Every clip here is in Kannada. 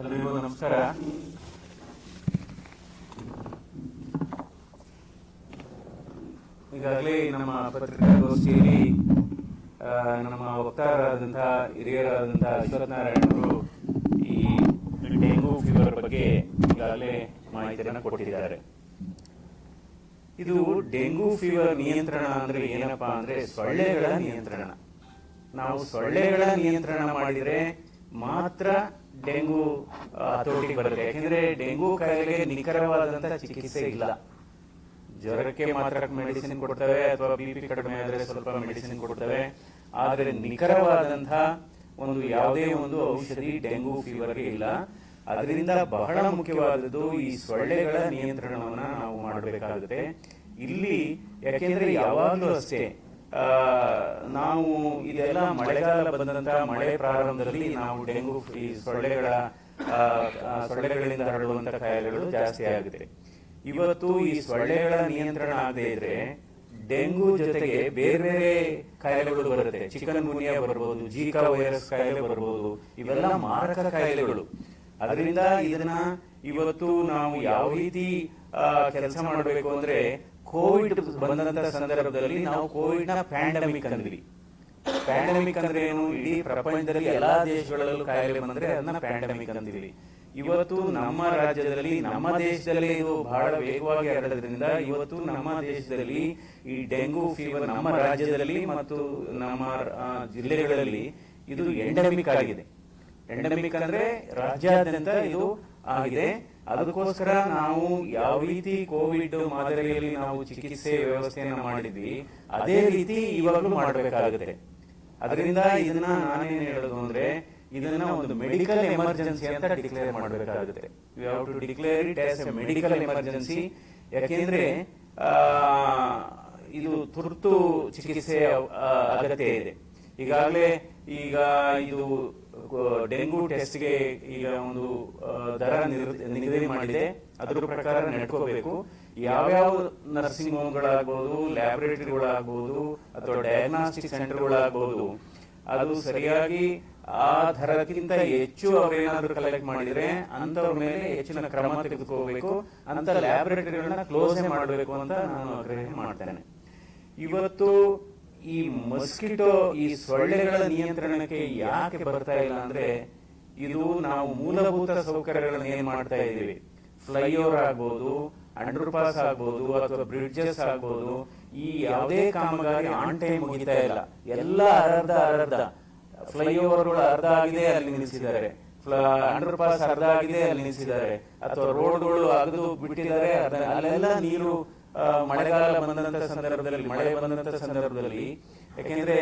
ಎಲ್ರಿಗೂ ನಮಸ್ಕಾರ. ಈಗಾಗಲೇ ನಮ್ಮ ಪತ್ರಿಕಾಗೋಷ್ಠಿಯಲ್ಲಿ ನಮ್ಮ ವಕ್ತಾರರಾದಂತಹ ಹಿರಿಯರಾದಂತಹ ಅಶ್ವಥ್ ಅವರು ಈ ಡೆಂಗು ಫೀವರ್ ಬಗ್ಗೆ ಈಗಾಗಲೇ ಮಾಹಿತಿಯನ್ನು ಕೊಟ್ಟಿದ್ದಾರೆ. ಇದು ಡೆಂಗು ಫೀವರ್ ನಿಯಂತ್ರಣ ಅಂದ್ರೆ ಏನಪ್ಪಾ ಅಂದ್ರೆ ಸೊಳ್ಳೆಗಳ ನಿಯಂತ್ರಣ. ನಾವು ಸೊಳ್ಳೆಗಳ ನಿಯಂತ್ರಣ ಮಾಡಿದರೆ ಮಾತ್ರ ಡೆಂಗು ಹತೋಟಿಗೆ ಬರುತ್ತೆ. ಯಾಕೆಂದ್ರೆ ಡೆಂಗು ಕಾಯಿಲೆಗೆ ನಿಖರವಾದಂತಹ ಚಿಕಿತ್ಸೆ ಇಲ್ಲ. ಜ್ವರಕ್ಕೆ ಮಾತ್ರ ಮೆಡಿಸಿನ್ ಕೊಡ್ತವೆ ಅಥವಾ ಬಿ ಪಿ ಕಡಿಮೆ ಆದರೆ ಸ್ವಲ್ಪ ಮೆಡಿಸಿನ್ ಕೊಡ್ತವೆ. ಆದರೆ ನಿಖರವಾದಂತಹ ಒಂದು ಯಾವುದೇ ಒಂದು ಔಷಧಿ ಡೆಂಗು ಫೀವರ್ಗೆ ಇಲ್ಲ. ಅದರಿಂದ ಬಹಳ ಮುಖ್ಯವಾದದ್ದು ಈ ಸೊಳ್ಳೆಗಳ ನಿಯಂತ್ರಣವನ್ನ ನಾವು ಮಾಡಬೇಕಾಗುತ್ತೆ. ಇಲ್ಲಿ ಯಾಕೆಂದ್ರೆ ಯಾವಾಗಲೂ ಅಷ್ಟೇ ನಾವು ಇದೆಲ್ಲ ಮಳೆಗಾಲ ಬಂದಂತಹ ಮಳೆ ಪ್ರಾರಂಭದಲ್ಲಿ ನಾವು ಡೆಂಗು ಈ ಸೊಳ್ಳೆಗಳ ಸೊಳ್ಳೆಗಳಿಂದ ಹರಡುವಂತಹ ಕಾಯಿಲೆಗಳು ಜಾಸ್ತಿ ಆಗಿದೆ. ಇವತ್ತು ಈ ಸೊಳ್ಳೆಗಳ ನಿಯಂತ್ರಣ ಆಗದೆ ಇದ್ರೆ ಡೆಂಗು ಜೊತೆಗೆ ಬೇರೆ ಬೇರೆ ಕಾಯಿಲೆಗಳು ಬರುತ್ತೆ. ಚಿಕನ್ ಗುನಿಯಾ ಬರಬಹುದು ಜೀಕಾ ವೈರಸ್ ಕಾಯಿಲೆ ಬರಬಹುದು ಇವೆಲ್ಲ ಮಾರಕ ಕಾಯಿಲೆಗಳು. ಅದರಿಂದ ಇದನ್ನ ಇವತ್ತು ನಾವು ಯಾವ ರೀತಿ ಕೆಲಸ ಮಾಡಬೇಕು ಅಂದ್ರೆ ಕೋವಿಡ್ ಬಂದಂತ ಸಂದರ್ಭದಲ್ಲಿ ನಾವು ಕೋವಿಡ್ನ ಪ್ಯಾಂಡಮಿಕ್ ಅಂದ್ವಿ. ಪ್ಯಾಂಡಮಿಕ್ ಅಂದ್ರೆ ಏನು? ಇಡೀ ಪ್ರಪಂಚದಲ್ಲಿ ಎಲ್ಲಾ ದೇಶಗಳಲ್ಲೂ ಕಾಯಿಲೆ ಬಂದ್ರೆ ಅದನ್ನ ಪ್ಯಾಂಡಮಿಕ್ ಅಂದಿರಿ ಇವತ್ತು ನಮ್ಮ ರಾಜ್ಯದಲ್ಲಿ, ನಮ್ಮ ದೇಶದಲ್ಲಿ ಇದು ಬಹಳ ವೇಗವಾಗಿ ಹರಡೋದ್ರಿಂದ ಇವತ್ತು ನಮ್ಮ ದೇಶದಲ್ಲಿ ಈ ಡೆಂಗು ಫೀವರ್ ನಮ್ಮ ರಾಜ್ಯದಲ್ಲಿ ಮತ್ತು ನಮ್ಮ ಜಿಲ್ಲೆಗಳಲ್ಲಿ ಇದು ಎಂಡಮಿಕ್ ಆಗಿದೆ. ಎಂಡಮಿಕ್ ಅಂದ್ರೆ ರಾಜ್ಯಾದ್ಯಂತ ಇದು ಆಗಿದೆ. ಅದಕ್ಕೋಸ್ಕರ ನಾವು ಯಾವ ರೀತಿ ಕೋವಿಡ್ ಮಾದರಿಯಲ್ಲಿ ನಾವು ಚಿಕಿತ್ಸೆ ವ್ಯವಸ್ಥೆಯನ್ನ ಮಾಡಿದ್ವಿ, ಅದೇ ರೀತಿ ಇವಾಗಲೂ ಮಾಡಬೇಕಾಗುತ್ತೆ. ಅದರಿಂದ ಇದನ್ನ ನಾನೇನು ಹೇಳೋದು ಅಂದ್ರೆ, ಇದನ್ನ ಒಂದು ಮೆಡಿಕಲ್ ಎಮರ್ಜೆನ್ಸಿ ಅಂತ ಡಿಕ್ಲೇರ್ ಮಾಡಬೇಕಾಗುತ್ತೆ. You to declare it as a medical emergency ಯಾಕೆಂದ್ರೆ ಇದು ತುರ್ತು ಚಿಕಿತ್ಸೆ ಅಗತ್ಯ ಇದೆ. ಈಗಾಗಲೇ ಈಗ ಇದು ಡೆಂಗು ಟೆಸ್ಟ್ಗೆ ಈಗ ಒಂದು ದರ ನಿಗದಿ ಮಾಡಿದೆ. ಅದರ ಪ್ರಕಾರ ನಡ್ಕೋಬೇಕು. ಯಾವ್ಯಾವ ನರ್ಸಿಂಗ್ ಹೋಮ್ಗಳಾಗ್ಬೋದು, ಲ್ಯಾಬೊರೇಟರಿಗಳಾಗ್ಬೋದು ಅಥವಾ ಡಯಾಗ್ನಾಸ್ಟಿಕ್ ಸೆಂಟರ್ಗಳಾಗ್ಬೋದು, ಅದು ಸರಿಯಾಗಿ ಆ ದರಕ್ಕಿಂತ ಹೆಚ್ಚು ಅವರೇನಾದ್ರೂ ಕಲೆಕ್ಟ್ ಮಾಡಿದ್ರೆ ಅಂತವ್ರ ಮೇಲೆ ಹೆಚ್ಚಿನ ಕ್ರಮ ತೆಗೆದುಕೋಬೇಕು. ಅಂತ ಲ್ಯಾಬೊರೇಟರಿಗಳನ್ನ ಕ್ಲೋಸ್ ಮಾಡಬೇಕು ಅಂತ ನಾನು ಆಗ್ರಹ ಮಾಡ್ತೇನೆ. ಇವತ್ತು ಈ ಮಸ್ಕಿಟೋ ಈ ಸೊಳ್ಳೆಗಳ ನಿಯಂತ್ರಣಕ್ಕೆ ಯಾಕೆ ಬರ್ತಾ ಇಲ್ಲ ಅಂದ್ರೆ ಇದು ನಾವು ಮೂಲಭೂತ ಸೌಕರ್ಯಗಳನ್ನ ಏನ್ ಮಾಡ್ತಾ ಇದ್ದೀವಿ? ಫ್ಲೈಓವರ್ ಆಗ್ಬೋದು ಅಂಡರ್ ಪಾಸ್ ಆಗ್ಬೋದು ಅಥವಾ ಬ್ರಿಡ್ಜಸ್ ಆಗ್ಬೋದು. ಈ ಯಾವುದೇ ಕಾಮಗಾರಿ ಆನ್ ಟೈಮ್ ಮುಗಿತಾ ಇಲ್ಲ. ಎಲ್ಲ ಅರ್ಧ ಅರ್ಧ. ಫ್ಲೈಓವರ್ಗಳು ಅರ್ಧ ಆಗಿದೆ ಅಲ್ಲಿ ನಿಲ್ಲಿಸಿದ್ದಾರೆ. ಅಂಡರ್ ಪಾಸ್ ಅರ್ಧ ಆಗಿದೆ ಅಲ್ಲಿ ನಿಲ್ಲಿಸಿದ್ದಾರೆ. ಅಥವಾ ರೋಡ್ಗಳು ಅಗದು ಬಿಟ್ಟಿದ್ದಾರೆ. ಅಲ್ಲೆಲ್ಲ ನೀರು ಮಳೆಗಾಲ ಬಂದಂತ ಸಂದರ್ಭದಲ್ಲಿ, ಮಳೆ ಬಂದಂತ ಸಂದರ್ಭದಲ್ಲಿ, ಯಾಕೆಂದ್ರೆ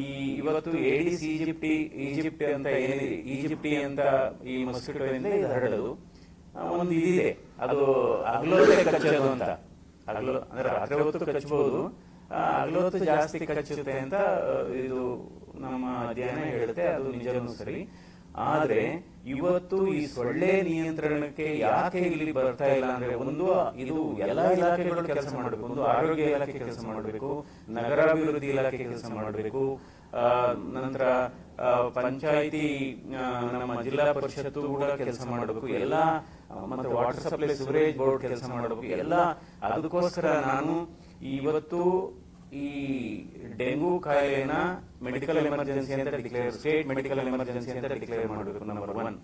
ಈ ಇವತ್ತು ಏಡಿಸ್ ಈಜಿಪ್ಟಿ ಈಜಿಪ್ಟಿ ಅಂತ ಈಜಿಪ್ಟಿ ಅಂತ ಈ ಮಸ್ಕಿಟೋ ಇಂದ ಹರಡೋದು. ಒಂದು ಇದಿದೆ, ಅದು ಹಗಲೊತ್ತೆ ಕಚ್ಚೋದು ಅಂತ. ಅಗ್ಲೋ, ಅಂದ್ರೆ ರಾತ್ರಿ ಹೊತ್ತು ಕಚ್ಚಬಹುದು ಅಗ್ಲೋತ್ತು ಜಾಸ್ತಿ ಕಚ್ಚುತ್ತೆ ಅಂತ ಇದು ನಮ್ಮ ಅಧ್ಯಯನ ಹೇಳುತ್ತೆ, ಅದು ನಿಜವೂ ಸರಿ. ಆದ್ರೆ ಇವತ್ತು ಈ ಸೊಳ್ಳೆ ನಿಯಂತ್ರಣಕ್ಕೆ ಯಾಕೆ ಇಲ್ಲಿ ಬರ್ತಾ ಇಲ್ಲ ಅಂದ್ರೆ ಒಂದು, ಇದು ಎಲ್ಲಾ ಇಲಾಖೆಗಳು ಕೆಲಸ ಮಾಡಬೇಕು, ಒಂದು ಆರೋಗ್ಯ ಇಲಾಖೆ ಕೆಲಸ ಮಾಡಬೇಕು, ನಗರಾಭಿವೃದ್ಧಿ ಇಲಾಖೆ ಕೆಲಸ ಮಾಡಬೇಕು ನಂತರ ಪಂಚಾಯಿತಿ ನಮ್ಮ ಜಿಲ್ಲಾ ಪರಿಷತ್ತು ಕೂಡ ಕೆಲಸ ಮಾಡಬೇಕು, ಎಲ್ಲ, ಮತ್ತೆ ವಾಟರ್ ಸಪ್ಲೈ ಸಿವರೇಜ್ ಬೋರ್ಡ್ ಕೆಲಸ ಮಾಡಬೇಕು, ಎಲ್ಲ, ಅದಕ್ಕೋಸ್ಕರ ನಾನು ಇವತ್ತು ಈ ಡೆಂಗು ಕಾಯಿಲೆನ ಮೆಡಿಕಲ್ ಎಮರ್ಜೆನ್ಸಿ ಅಂತ ಡಿಕ್ಲೇರ್ ಸ್ಟೇಟ್ ಮೆಡಿಕಲ್ ಎಮರ್ಜೆನ್ಸಿ ಅಂತ ಡಿಕ್ಲೇರ್ ಮಾಡಬೇಕು ನಂಬರ್ ಒನ್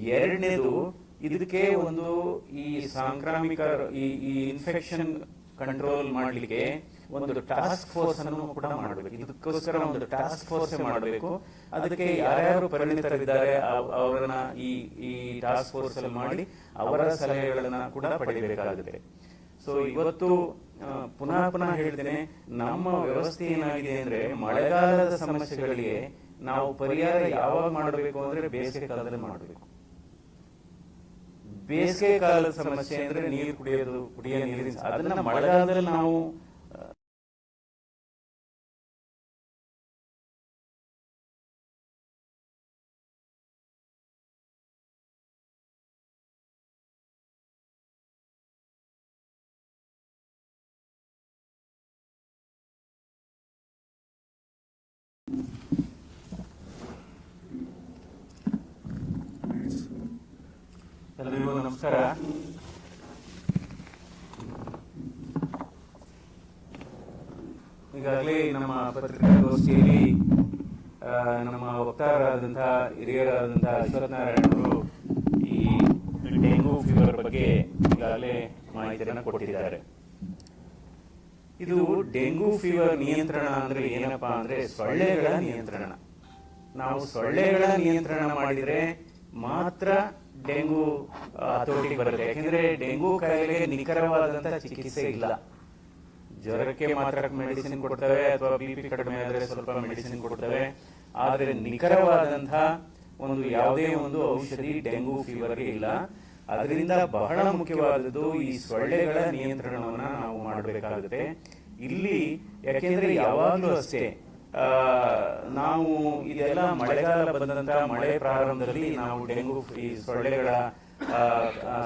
ಎರಡನೇದು, ಇದಕ್ಕೆ ಒಂದು ಈ ಸಾಂಕ್ರಾಮಿಕ, ಈ ಈ ಇನ್ಫೆಕ್ಷನ್ ಕಂಟ್ರೋಲ್ ಮಾಡಲಿಕ್ಕೆ ಒಂದು ಟಾಸ್ಕ್ ಫೋರ್ಸ್ ಅನ್ನು ಕೂಡ ಮಾಡಬೇಕು. ಇದಕ್ಕೋಸ್ಕರ ಒಂದು ಟಾಸ್ಕ್ ಫೋರ್ಸ್ ಮಾಡಬೇಕು. ಅದಕ್ಕೆ ಯಾರ್ಯಾರು ಪರಿಣಿತರಿದ್ದಾರೆ, ಅವ್- ಅವರನ್ನ ಈ ಈ ಟಾಸ್ಕ್ ಫೋರ್ಸ್ ಅಲ್ಲಿ ಮಾಡಿ ಅವರ ಸಲಹೆಗಳನ್ನ ಕೂಡ ಪಡೆಯಬೇಕಾಗುತ್ತೆ ಸೊ ಇವತ್ತು ಪುನಃ ಪುನಃ ಹೇಳ್ತೇನೆ ನಮ್ಮ ವ್ಯವಸ್ಥೆ ಏನಾಗಿದೆ ಅಂದ್ರೆ ಮಳೆಗಾಲದ ಸಮಸ್ಯೆಗಳಿಗೆ ನಾವು ಪರಿಹಾರ ಯಾವಾಗ ಮಾಡಬೇಕು ಅಂದ್ರೆ ಬೇಸಿಗೆ ಕಾಲದಲ್ಲಿ ಮಾಡಬೇಕು. ಬೇಸಿಗೆ ಕಾಲದ ಸಮಸ್ಯೆ ಅಂದ್ರೆ ನೀರು ಕುಡಿಯೋದು ಕುಡಿಯೋ ನೀರಿನ ಅದನ್ನ ಮಳೆಗಾಲದಲ್ಲಿ ನಾವು ಎಲ್ರಿಗೂ ನಮಸ್ಕಾರ. ಈಗಾಗಲೇ ನಮ್ಮ ಪತ್ರಿಕಾಗೋಷ್ಠಿಯಲ್ಲಿ ನಮ್ಮ ವಕ್ತಾರರಾದಂತಹ ಹಿರಿಯರಾದಂತಹ ಅಶ್ವತ್ಥನಾರಾಯಣರು ಈ ಡೆಂಗು ಫೀವರ್ ಬಗ್ಗೆ ಈಗಾಗಲೇ ಮಾಹಿತಿಯನ್ನು ಕೊಟ್ಟಿದ್ದಾರೆ. ಇದು ಡೆಂಗು ಫೀವರ್ ನಿಯಂತ್ರಣ ಅಂದ್ರೆ ಏನಪ್ಪಾ ಅಂದ್ರೆ ಸೊಳ್ಳೆಗಳ ನಿಯಂತ್ರಣ. ನಾವು ಸೊಳ್ಳೆಗಳ ನಿಯಂತ್ರಣ ಮಾಡಿದರೆ ಮಾತ್ರ ಡೆಂಗು ಹತೋಟಿಗೆ ಬರುತ್ತೆ. ಯಾಕೆಂದ್ರೆ ಡೆಂಗು ಕಾಯಿಲೆಗೆ ಚಿಕಿತ್ಸೆ ಇಲ್ಲ. ಜ್ವರಕ್ಕೆ ಮಾತ್ರ ಮೆಡಿಸಿನ್ ಕೊಡ್ತವೆ ಅಥವಾ ಬಿ ಪಿ ಕಡಿಮೆ ಆದರೆ ಸ್ವಲ್ಪ ಮೆಡಿಸಿನ್ ಕೊಡ್ತವೆ. ಆದರೆ ನಿಖರವಾದಂತಹ ಒಂದು ಯಾವುದೇ ಒಂದು ಔಷಧಿ ಡೆಂಗು ಫೀವರ್ಗೆ ಇಲ್ಲ. ಅದರಿಂದ ಬಹಳ ಮುಖ್ಯವಾದದ್ದು ಈ ಸೊಳ್ಳೆಗಳ ನಿಯಂತ್ರಣವನ್ನ ನಾವು ಮಾಡಬೇಕಾಗುತ್ತೆ. ಇಲ್ಲಿ ಯಾಕೆಂದ್ರೆ ಯಾವಾಗಲೂ ಅಷ್ಟೇ ನಾವು ಇದೆಲ್ಲ ಮಳೆಗಾಲ ಬಂದಂತ ಮಳೆ ಪ್ರಾರಂಭದಲ್ಲಿ ನಾವು ಡೆಂಗು, ಈ ಸೊಳ್ಳೆಗಳ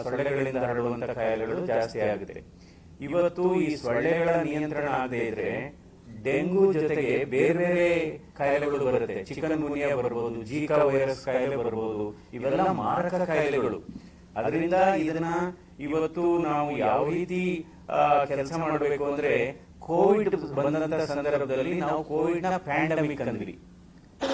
ಸೊಳ್ಳೆಗಳಿಂದ ಹರಡುವಂತ ಕಾಯಿಲೆಗಳು ಜಾಸ್ತಿ ಆಗಿದೆ. ಇವತ್ತು ಈ ಸೊಳ್ಳೆಗಳ ನಿಯಂತ್ರಣ ಆಗದೆ ಇದ್ರೆ ಡೆಂಗು ಜೊತೆಗೆ ಬೇರೆ ಬೇರೆ ಕಾಯಿಲೆಗಳು ಬರುತ್ತೆ. ಚಿಕನ್ ಗುನಿಯಾ ಬರ್ಬೋದು ಜೀಕಾ ವೈರಸ್ ಕಾಯಿಲೆ ಬರಬಹುದು ಇವೆಲ್ಲ ಮಾರಕ ಕಾಯಿಲೆಗಳು. ಅದರಿಂದ ಇದನ್ನ ಇವತ್ತು ನಾವು ಯಾವ ರೀತಿ ಕೆಲಸ ಮಾಡಬೇಕು ಅಂದ್ರೆ ಕೋವಿಡ್ ಬಂದಂತ ಸಂದರ್ಭದಲ್ಲಿ ನಾವು ಕೋವಿಡ್ನ ಪ್ಯಾಂಡಮಿಕ್ ಅಂದ್ವಿ.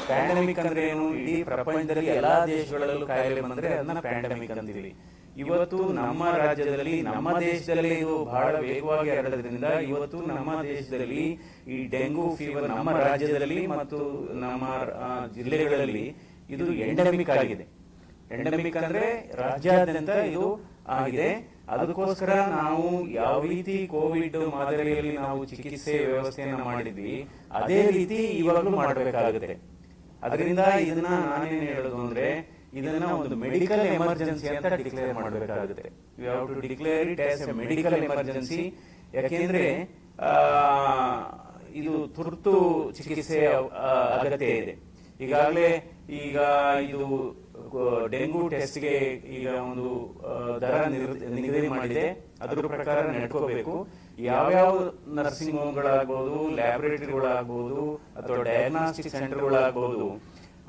ಪ್ಯಾಂಡಮಿಕ್ ಅಂದ್ರೆ ಏನು? ಇಡೀ ಪ್ರಪಂಚದಲ್ಲಿ ಎಲ್ಲಾ ದೇಶಗಳಲ್ಲೂ ಕಾಯಿಲೆ ಬಂದ್ರೆ ಅದನ್ನ ಪ್ಯಾಂಡಮಿಕ್ ಅಂತೀವಿ ಇವತ್ತು ನಮ್ಮ ರಾಜ್ಯದಲ್ಲಿ, ನಮ್ಮ ದೇಶದಲ್ಲಿ ಇದು ಬಹಳ ವೇಗವಾಗಿ ಹರಡೋದ್ರಿಂದ ಇವತ್ತು ನಮ್ಮ ದೇಶದಲ್ಲಿ ಈ ಡೆಂಗು ಫೀವರ್ ನಮ್ಮ ರಾಜ್ಯದಲ್ಲಿ ಮತ್ತು ನಮ್ಮ ಜಿಲ್ಲೆಗಳಲ್ಲಿ ಇದು ಎಂಡಮಿಕ್ ಆಗಿದೆ. ಎಂಡಮಿಕ್ ಅಂದ್ರೆ ರಾಜ್ಯಾದ್ಯಂತ ಇದು ಆಗಿದೆ. ಅದಕ್ಕೋಸ್ಕರ ನಾವು ಯಾವ ರೀತಿ ಕೋವಿಡ್ ಮಾದರಿಯಲ್ಲಿ ನಾವು ಚಿಕಿತ್ಸೆ ವ್ಯವಸ್ಥೆಯನ್ನ ಮಾಡಿದ್ವಿ, ಅದೇ ರೀತಿ ಇವಾಗಲೂ ಮಾಡಬೇಕಾಗುತ್ತೆ. ಅದರಿಂದ ಇದನ್ನ ನಾನೇನು ಹೇಳೋದು ಅಂದ್ರೆ, ಇದನ್ನ ಒಂದು ಮೆಡಿಕಲ್ ಎಮರ್ಜೆನ್ಸಿ ಅಂತ ಡಿಕ್ಲೇರ್ ಮಾಡಬೇಕಾಗುತ್ತೆ. You to declare it as a medical emergency ಯಾಕೆಂದ್ರೆ ಇದು ತುರ್ತು ಚಿಕಿತ್ಸೆ ಅಗತ್ಯ ಇದೆ. ಈಗಾಗಲೇ ಈಗ ಇದು ಡೆಂಗು ಟೆಸ್ಟ್ಗೆ ಈಗ ಒಂದು ದರ ನಿಗದಿ ಮಾಡಿದೆ. ಅದರ ಪ್ರಕಾರ ನಡ್ಕೋಬೇಕು. ಯಾವ್ಯಾವ ನರ್ಸಿಂಗ್ ಹೋಮ್ಗಳಾಗ್ಬೋದು ಲ್ಯಾಬೊರೇಟರಿಗಳಾಗ್ಬೋದು ಅಥವಾ ಡಯಾಗ್ನಾಸ್ಟಿಕ್ ಸೆಂಟರ್ಗಳಾಗ್ಬೋದು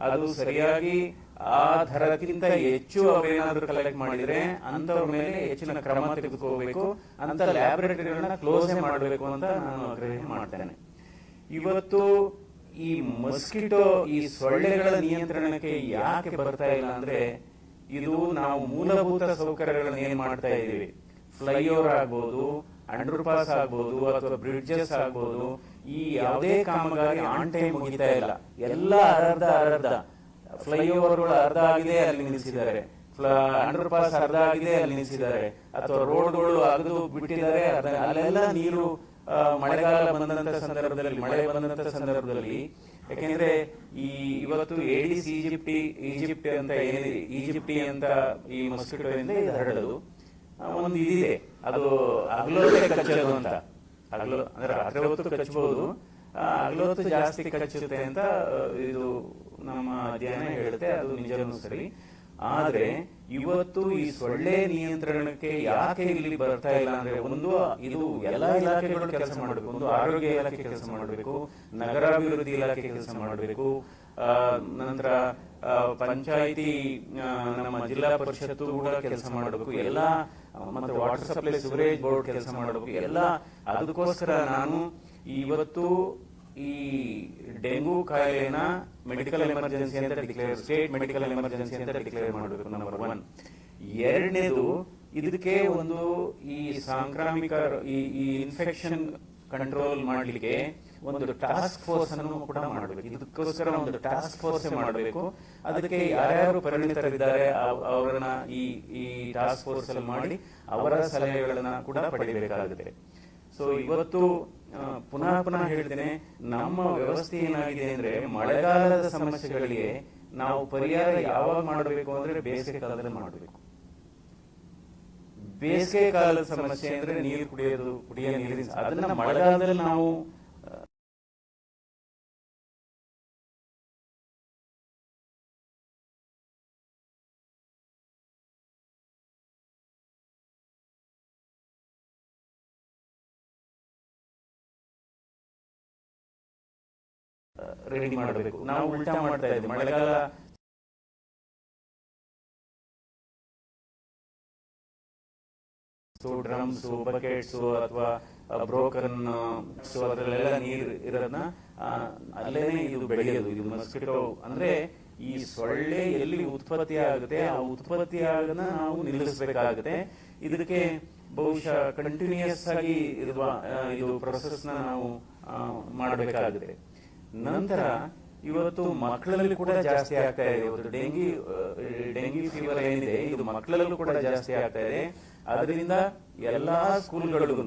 ಅದು ಸರಿಯಾಗಿ ಆ ದರಕ್ಕಿಂತ ಹೆಚ್ಚು ಅವೇನಾದ್ರೂ ಕಲೆಕ್ಟ್ ಮಾಡಿದ್ರೆ ಅಂತವ್ರ ಮೇಲೆ ಹೆಚ್ಚಿನ ಕ್ರಮ ತೆಗೆದುಕೋಬೇಕು. ಅಂತ ಲ್ಯಾಬೊರೇಟರಿಗಳನ್ನ ಕ್ಲೋಸ್ ಮಾಡಬೇಕು ಅಂತ ನಾನು ಆಗ್ರಹ ಮಾಡ್ತೇನೆ. ಇವತ್ತು ಈ ಮಸ್ಕಿಟೋ ಈ ಸೊಳ್ಳೆಗಳ ನಿಯಂತ್ರಣಕ್ಕೆ ಯಾಕೆ ಬರ್ತಾ ಇಲ್ಲ ಅಂದ್ರೆ ಇದು ನಾವು ಮೂಲಭೂತ ಸೌಕರ್ಯಗಳನ್ನ ಏನ್ ಮಾಡ್ತಾ ಇದ್ದೀವಿ? ಫ್ಲೈಓವರ್ ಆಗ್ಬೋದು ಅಂಡರ್ ಪಾಸ್ ಆಗ್ಬೋದು ಅಥವಾ ಬ್ರಿಡ್ಜಸ್ ಆಗ್ಬೋದು, ಈ ಯಾವುದೇ ಕಾಮಗಾರಿ ಆನ್ ಟೈಮ್ ಮುಗಿತಾ ಇಲ್ಲ. ಎಲ್ಲ ಅರ್ಧ ಅರ್ಧ. ಫ್ಲೈಓವರ್ಗಳು ಅರ್ಧ ಆಗಿದೆ, ಅಲ್ಲಿ ನಿಲ್ಲಿಸಿದ್ದಾರೆ. ಅಂಡರ್ ಪಾಸ್ ಅರ್ಧ ಆಗಿದೆ, ಅಲ್ಲಿ ನಿಲ್ಲಿಸಿದ್ದಾರೆ. ಅಥವಾ ರೋಡ್ಗಳು ಅಗದು ಬಿಟ್ಟಿದ್ದಾರೆ ಅಲ್ಲೆಲ್ಲ ನೀರು ಮಳೆಗಾಲ ಬಂದಂತ ಸಂದರ್ಭದಲ್ಲಿ, ಮಳೆ ಬಂದಂತ ಸಂದರ್ಭದಲ್ಲಿ, ಯಾಕೆಂದ್ರೆ ಈ ಇವತ್ತು ಏಡಿಸ್ ಈಜಿಪ್ಟಿ ಈಜಿಪ್ಟ್ ಅಂತ ಏನಿದೆ, ಈಜಿಪ್ಟಿ ಅಂತ ಈ ಮಸ್ಕಿಟೋ ಇಂದ ಹರಡೋದು. ಒಂದು ಇದಿದೆ, ಅದು ಹಗಲೊತ್ತೆ ಕಚ್ಚೋದು ಅಂತ. ಅಗ್ಲೋ, ಅಂದ್ರೆ ರಾತ್ರಿ ಹೊತ್ತು ಕಚ್ಚಬಹುದು ಅಗ್ಲೋತ್ತು ಜಾಸ್ತಿ ಕಚ್ಚುತ್ತೆ ಅಂತ ಇದು ನಮ್ಮ ಅಧ್ಯಯನ ಹೇಳುತ್ತೆ, ಅದು ನಿಜನೂ ಸರಿ. ಆದ್ರೆ ಇವತ್ತು ಈ ಸೊಳ್ಳೆ ನಿಯಂತ್ರಣಕ್ಕೆ ಯಾಕೆ ಇಲ್ಲಿ ಬರ್ತಾ ಇಲ್ಲ ಅಂದ್ರೆ ಒಂದು, ಇದು ಎಲ್ಲ ಇಲಾಖೆಗಳು ಕೆಲಸ ಮಾಡಬೇಕು. ಒಂದು ಆರೋಗ್ಯ ಇಲಾಖೆ ಕೆಲಸ ಮಾಡಬೇಕು, ನಗರಾಭಿವೃದ್ಧಿ ಇಲಾಖೆ ಕೆಲಸ ಮಾಡಬೇಕು. ನಂತರ ಪಂಚಾಯಿತಿ ನಮ್ಮ ಜಿಲ್ಲಾ ಪರಿಷತ್ತು ಕೂಡ ಕೆಲಸ ಮಾಡಬೇಕು. ಎಲ್ಲ, ಮತ್ತೆ ವಾಟರ್ ಸಪ್ಲೈ ಸಿವರೇಜ್ ಬೋರ್ಡ್ ಕೆಲಸ ಮಾಡಬೇಕು. ಎಲ್ಲ, ಅದಕ್ಕೋಸ್ಕರ ನಾನು ಇವತ್ತು ಈ ಡೆಂಗು ಕಾಯಿಲೆನ ಮೆಡಿಕಲ್ ಎಮರ್ಜೆನ್ಸಿ ಅಂತ ಡಿಕ್ಲೇರ್ ಸ್ಟೇಟ್ ಮೆಡಿಕಲ್ ಎಮರ್ಜೆನ್ಸಿ ಅಂತ ಡಿಕ್ಲೇರ್ ಮಾಡಬೇಕು ನಂಬರ್ ಒನ್ ಎರಡನೇದು, ಇದಕ್ಕೆ ಒಂದು ಈ ಸಾಂಕ್ರಾಮಿಕ ಈ ಈ ಇನ್ಫೆಕ್ಷನ್ ಕಂಟ್ರೋಲ್ ಮಾಡಲಿಕ್ಕೆ ಒಂದು ಟಾಸ್ಕ್ ಫೋರ್ಸ್ ಅನ್ನು ಕೂಡ ಮಾಡಬೇಕು. ಇದಕ್ಕೋಸ್ಕರ ಒಂದು ಟಾಸ್ಕ್ ಫೋರ್ಸ್ ಮಾಡಬೇಕು. ಅದಕ್ಕೆ ಯಾರ್ಯಾರು ಪರಿಣಿತರಿದ್ದಾರೆ, ಅವ್- ಅವರನ್ನ ಈ ಈ ಟಾಸ್ಕ್ ಫೋರ್ಸ್ ಅಲ್ಲಿ ಮಾಡಿ ಅವರ ಸಲಹೆಗಳನ್ನ ಕೂಡ ಪಡೆಯಬೇಕಾಗುತ್ತೆ ಸೊ ಇವತ್ತು ಪುನಃ ಪುನಃ ಹೇಳ್ತೇನೆ ನಮ್ಮ ವ್ಯವಸ್ಥೆ ಏನಾಗಿದೆ ಅಂದ್ರೆ ಮಳೆಗಾಲದ ಸಮಸ್ಯೆಗಳಿಗೆ ನಾವು ಪರಿಹಾರ ಯಾವಾಗ ಮಾಡಬೇಕು ಅಂದ್ರೆ ಬೇಸಿಗೆ ಕಾಲದಲ್ಲಿ ಮಾಡಬೇಕು. ಬೇಸಿಗೆ ಕಾಲದ ಸಮಸ್ಯೆ ಅಂದ್ರೆ ನೀರು ಕುಡಿಯೋದು ಕುಡಿಯೋ ನೀರಿನ ಅದನ್ನ ಮಳೆಗಾಲದಲ್ಲಿ ನಾವು ರೆಡಿ ಮಾಡಬೇಕು. ನಾವು ಉಲ್ಟಾ ಮಾಡ್ತಾ ಇದ್ದೀವಿ. ಮಳೆಗಾಲ ಡ್ರಮ್ಸ್ ಬಕೆಟ್ಸ್ ಅಥವಾ ಬ್ರೋಕನ್ ಅದರಲ್ಲೆಲ್ಲ ನೀರು ಇರೋದನ್ನ ಅಲ್ಲೇನೆ ಇದು ಬೆಳೆಯೋದು. ಇದು ಮಸ್ಕಿಟೋ. ಅಂದ್ರೆ ಈ ಸೊಳ್ಳೆ ಎಲ್ಲಿ ಉತ್ಪತ್ತಿ ಆಗುತ್ತೆ ಆ ಉತ್ಪತ್ತಿ ಆಗದ ನಾವು ನಿಲ್ಲಿಸಬೇಕಾಗುತ್ತೆ. ಇದಕ್ಕೆ ಬಹುಶಃ ಕಂಟಿನ್ಯೂಸ್ ಆಗಿ ಇರುವ ಇದು ಪ್ರೊಸೆಸ್ನ ನಾವು ಮಾಡಬೇಕಾಗುತ್ತೆ. ನಂತರ ಇವತ್ತು ಮಕ್ಕಳಲ್ಲಿ ಕೂಡ ಜಾಸ್ತಿ ಆಗ್ತಾ ಇದೆ. ಇವತ್ತು ಡೆಂಗಿ ಡೆಂಗಿ ಫೀವರ್ ಏನಿದೆ, ಇದು ಮಕ್ಕಳಲ್ಲೂ ಕೂಡ ಜಾಸ್ತಿ ಆಗ್ತಾ ಇದೆ. ಅದರಿಂದ ಎಲ್ಲಾ ಸ್ಕೂಲ್ಗಳಿಗೂ,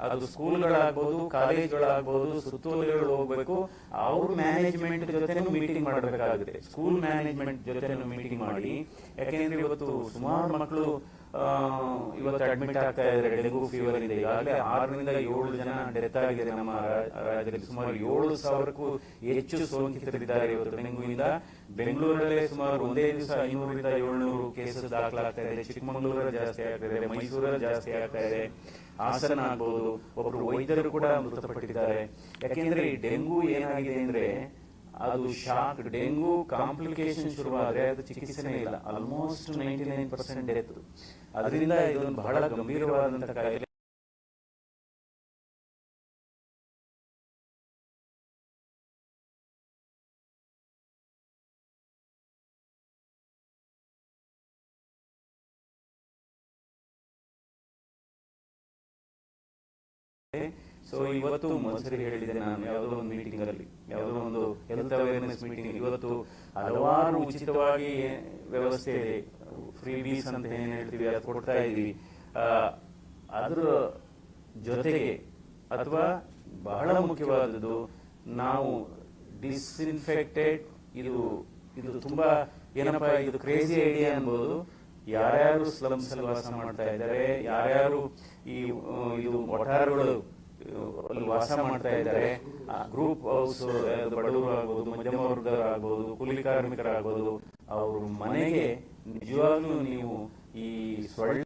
ಅದು ಸ್ಕೂಲ್ಗಳಾಗ್ಬೋದು, ಕಾಲೇಜ್ಗಳಾಗ್ಬೋದು, ಸುತ್ತೋಲೆಗಳು ಹೋಗ್ಬೇಕು, ಅವ್ರ ಮ್ಯಾನೇಜ್ಮೆಂಟ್ ಜೊತೆನೂ ಮೀಟಿಂಗ್ ಮಾಡಬೇಕಾಗುತ್ತೆ. ಸ್ಕೂಲ್ ಮ್ಯಾನೇಜ್ಮೆಂಟ್ ಜೊತೆನೂ ಮೀಟಿಂಗ್ ಮಾಡಿ. ಯಾಕೆಂದ್ರೆ ಇವತ್ತು ಸುಮಾರು ಮಕ್ಕಳು ಇವತ್ತು ಅಡ್ಮಿಟ್ ಆಗ್ತಾ ಇದ್ದಾರೆ. ಡೆಂಗು ಫೀವರ್ ಇದೆ. ಈಗಾಗಲೇ ಆರರಿಂದ ಏಳು ಜನ ಡೆತ್ ಆಗಿದೆ ನಮ್ಮ ರಾಜ್ಯದಲ್ಲಿ. ಸುಮಾರು ಏಳು ಸಾವಿರಕ್ಕೂ ಹೆಚ್ಚು ಸೋಂಕಿತರಿದ್ದಾರೆ ಇವತ್ತು ಡೆಂಗುವಿಂದ ಬೆಂಗಳೂರಲ್ಲೇ ಸುಮಾರು ಒಂದೇ ದಿವಸ ಐನೂರಿಂದ ಏಳ್ನೂರು ಕೇಸಸ್ ದಾಖಲಾಗ್ತಾ ಇದೆ. ಚಿಕ್ಕಮಗಳೂರಲ್ಲಿ ಜಾಸ್ತಿ ಆಗ್ತಾ ಇದೆ. ಮೈಸೂರಲ್ಲಿ ಜಾಸ್ತಿ ಆಗ್ತಾ ಇದೆ. ಹಾಸನ ಆಗ್ಬಹುದು ಒಬ್ಬರು ವೈದ್ಯರು ಕೂಡ ಮೃತಪಟ್ಟಿದ್ದಾರೆ. ಯಾಕೆಂದ್ರೆ ಈ ಡೆಂಗು ಏನಾಗಿದೆ ಅಂದ್ರೆ ಅದು ಶಾಕ್, ಡೆಂಗು ಕಾಂಪ್ಲಿಕೇಶನ್ ಶುರುವಾದ್ರೆ ಅದು ಚಿಕಿತ್ಸೆನೇ ಇಲ್ಲ. Almost ninety nine percent death ಅದರಿಂದ ಇದೊಂದು ಬಹಳ ಗಂಭೀರವಾದಂತಹ ಕಾಯಿಲೆ. ಸೊ ಇವತ್ತು ಮೊಸರಿ ಹೇಳಿದೆ ನಾನು ಯಾವುದೋ ಒಂದು ಮೀಟಿಂಗ್ ಅಲ್ಲಿ, ಯಾವುದೋ ಒಂದು ಹೆಲ್ತ್ ಅವೇರ್ನೆಸ್ ಮೀಟಿಂಗ್ ಇವತ್ತು ಹಲವಾರು ಉಚಿತವಾಗಿ ವ್ಯವಸ್ಥೆ ಇದೆ ಫ್ರೀ ಬೀಸ್ ಅಂತ ಏನು ಹೇಳ್ತೀವಿ, ಅದು ಕೊಡ್ತಾ ಇದ್ದೀವಿ. ಅದರ ಜೊತೆಗೆ ಅಥವಾ ಬಹಳ ಮುಖ್ಯವಾದದ್ದು, ನಾವು ಡಿಸ್ಇನ್ಫೆಕ್ಟೆಡ್ ಇದು ಇದು ತುಂಬಾ ಏನಪ್ಪಾ, ಇದು ಕ್ರೇಜಿ ಐಡಿಯಾ ಅನ್ಬೋದು. ಯಾರ್ಯಾರು ಸ್ಲಮ್ಸ್ ಅಲ್ಲಿ ವಾಸ ಮಾಡ್ತಾ ಇದ್ದಾರೆ, ಯಾರ್ಯಾರು ಈ ಇದು, ಒಟ್ಟಾರಗಳು ಅಲ್ಲಿ ವಾಸ ಮಾಡ್ತಾ ಇದ್ದಾರೆ. ಗ್ರೂಪ್ ಹೌಸ್ ಬಡವರು ಆಗ್ಬೋದು, ಮಧ್ಯಮ ವರ್ಗರಾಗ್ಬೋದು ಕೂಲಿ ಕಾರ್ಮಿಕರಾಗ್ಬೋದು, ಅವ್ರ ಮನೆಗೆ ನಿಜವಾಗ್ಲೂ ನೀವು ಈ ಸೊಳ್ಳೆ